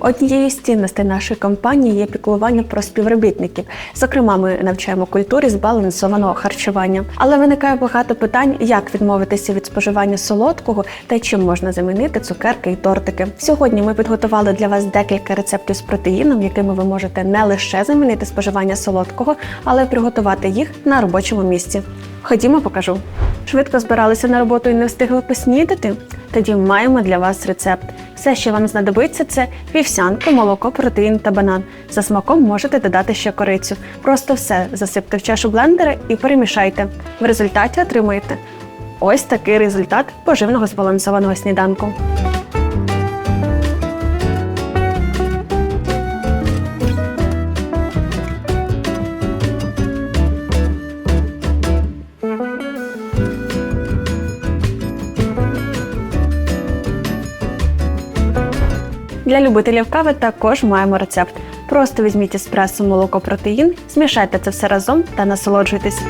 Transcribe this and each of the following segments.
Однією з цінностей нашої компанії є піклування про співробітників. Зокрема, ми навчаємо культурі збалансованого харчування. Але виникає багато питань, як відмовитися від споживання солодкого та чим можна замінити цукерки і тортики. Сьогодні ми підготували для вас декілька рецептів з протеїном, якими ви можете не лише замінити споживання солодкого, але й приготувати їх на робочому місці. Ходімо, покажу. Швидко збиралися на роботу і не встигли поснідати? Тоді маємо для вас рецепт. Все, що вам знадобиться, це вівсянка, молоко, протеїн та банан. За смаком можете додати ще корицю. Просто все засипте в чашу блендера і перемішайте. В результаті отримуєте ось такий результат поживного збалансованого сніданку. Для любителів кави також маємо рецепт. Просто візьміть еспресо, молоко, протеїн, змішайте це все разом та насолоджуйтесь.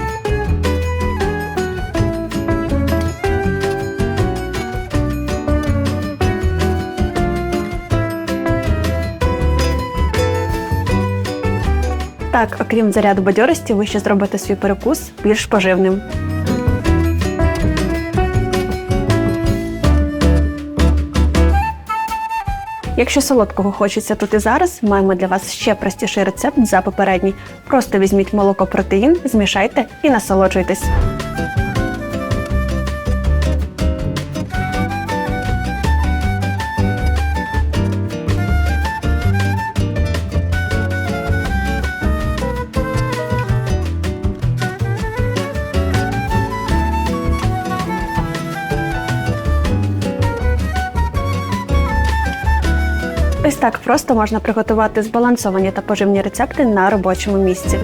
Так, окрім заряду бадьорості, ви ще зробите свій перекус більш поживним. Якщо солодкого хочеться тут і зараз, маємо для вас ще простіший рецепт за попередній. Просто візьміть молоко протеїн, змішайте і насолоджуйтесь. Ось так просто можна приготувати збалансовані та поживні рецепти на робочому місці.